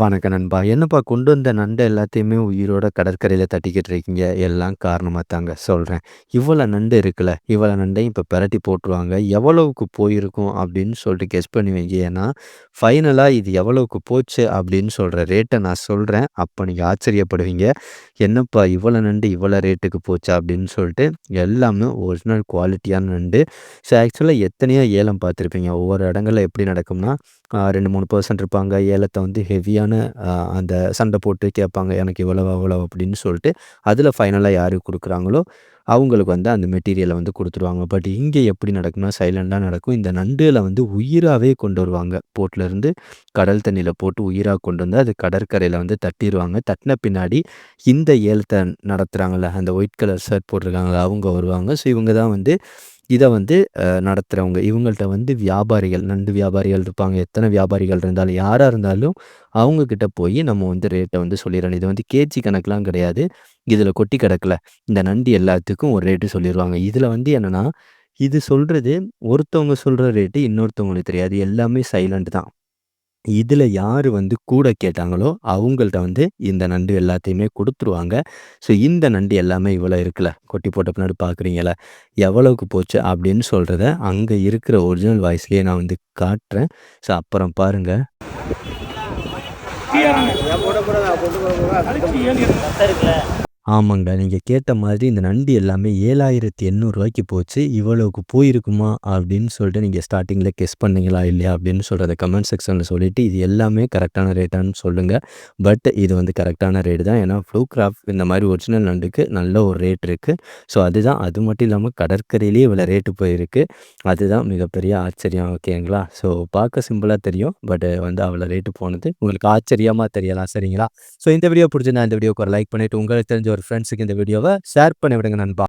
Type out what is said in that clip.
வணக்கம் நண்பா. என்னப்பா கொண்டு வந்த நண்டை எல்லாத்தையுமே உயிரோட கடற்கரையில் தட்டிக்கிட்டு இருக்கீங்க. எல்லாம் காரணமாக தாங்க சொல்கிறேன் இவ்வளோ நண்டு இருக்குல்ல, இவ்வளோ நண்டையும் இப்போ பெரட்டி போட்டுருவாங்க. எவ்வளவுக்கு போயிருக்கும் அப்படின்னு சொல்லிட்டு கெஸ் பண்ணி வைங்க. ஏன்னா, ஃபைனலாக இது எவ்வளவுக்கு போச்சு அப்படின்னு சொல்கிற ரேட்டை நான் சொல்கிறேன் அப்போ நீங்கள் ஆச்சரியப்படுவீங்க. என்னப்பா இவ்வளோ நண்டு இவ்வளோ ரேட்டுக்கு போச்சா அப்படின்னு சொல்லிட்டு. எல்லாமே ஒரிஜினல் குவாலிட்டியான நண்டு. ஸோ ஆக்சுவலாக எத்தனையோ ஏலம் பார்த்துருப்பீங்க. ஒவ்வொரு இடங்களில் எப்படி நடக்கும்னா, ரெண்டு மூணு பர்சன்ட் இருப்பாங்க. ஏலத்தை வந்து ஹெவியான அந்த சண்டை போட்டு கேட்பாங்க. எனக்கு இவ்வளவு, அவ்வளோ அப்படின்னு சொல்லிட்டு. அதில் ஃபைனலாக யார் கொடுக்குறாங்களோ அவங்களுக்கு வந்து அந்த மெட்டீரியலை வந்து கொடுத்துருவாங்க பட் இங்கே எப்படி நடக்கும்னா, சைலண்டாக நடக்கும். இந்த நண்டில் வந்து உயிராகவே கொண்டு வருவாங்க. போட்லருந்து கடல் தண்ணியில் போட்டு உயிராக கொண்டு வந்து அது கடற்கரையில் வந்து தட்டிடுவாங்க தட்டின பின்னாடி இந்த ஏலத்தை நடத்துகிறாங்கள அந்த ஒயிட் கலர் ஷர்ட் போட்டிருக்காங்களா அவங்க வருவாங்க. ஸோ இவங்க தான் வந்து இதை வந்து நடத்துகிறவங்க இவங்கள்ட்ட வந்து வியாபாரிகள், நண்டு வியாபாரிகள் இருப்பாங்க. எத்தனை வியாபாரிகள் இருந்தாலும், யாராக இருந்தாலும் அவங்கக்கிட்ட போய் நம்ம வந்து ரேட்டை வந்து சொல்லிடுறோம் இது வந்து கேஜி கணக்கெலாம் கிடையாது. இதில் கொட்டி கிடக்கல இந்த நண்டு எல்லாத்துக்கும் ஒரு ரேட்டு சொல்லிடுவாங்க இதில் வந்து என்னென்னா இது சொல்கிறது ஒருத்தவங்க சொல்கிற ரேட்டு இன்னொருத்தவங்களுக்கு தெரியாது. எல்லாமே சைலண்ட் தான். இதில் யார் வந்து கூட கேட்டாங்களோ, அவங்கள்ட்ட வந்து இந்த நண்டு எல்லாத்தையுமே கொடுத்துருவாங்க. ஸோ இந்த நண்டு எல்லாமே இவ்வளோ இருக்குல்ல, கொட்டி போட்ட பின்னாடி பார்க்குறீங்களா எவ்வளவுக்கு போச்சு அப்படின்னு சொல்கிறத அங்கே இருக்கிற ஒரிஜினல் வாய்ஸ்லேயே நான் வந்து காட்டுறேன். ஸோ அப்புறம் பாருங்கள் ஆமாங்க. நீங்க கேட்ட மாதிரி இந்த நண்டு எல்லாமே ரூ. 7,800க்கு போச்சு. இவ்வளவுக்கு போயிருக்குமா அப்படின்னு சொல்லிட்டு நீங்க ஸ்டார்ட்டிங்ல கெஸ் பண்ணீங்களா இல்லையா அப்படின்னு சொல்றத கமெண்ட் செக்ஷன்ல சொல்லிட்டு, இது எல்லாமே கரெக்ட்டான ரேட்டான்னு சொல்லுங்க. பட் இது வந்து கரெக்ட்டான ரேட் தான். ஏன்னா ஃப்ளூ கிராஃப்ட் இந்த மாதிரி ஒரிஜினல் நண்டுக்கு நல்ல ஒரு ரேட் இருக்கு. ஸோ அதுதான் அது மட்டும் இல்லாம கடற்கரையிலேயே இவ்வளோ ரேட்டு போயிருக்கு. அதுதான் மிகப்பெரிய ஆச்சரியம். ஓகேங்களா? ஸோ பார்க்க சிம்பிளா தெரியும். பட் வந்து அவ்வளோ ரேட்டு போனது உங்களுக்கு ஆச்சரியமா தெரியலாம். சரிங்களா? ஸோ இந்த வீடியோ பிடிச்சிருந்தா இந்த வீடியோக்கு ஒரு லைக் பண்ணிட்டு, உங்களுக்கு தெரிஞ்ச ஒரு ஃப்ரெண்ட்ஸுக்கு இந்த வீடியோவை ஷேர் பண்ணி விடுங்க நண்பா.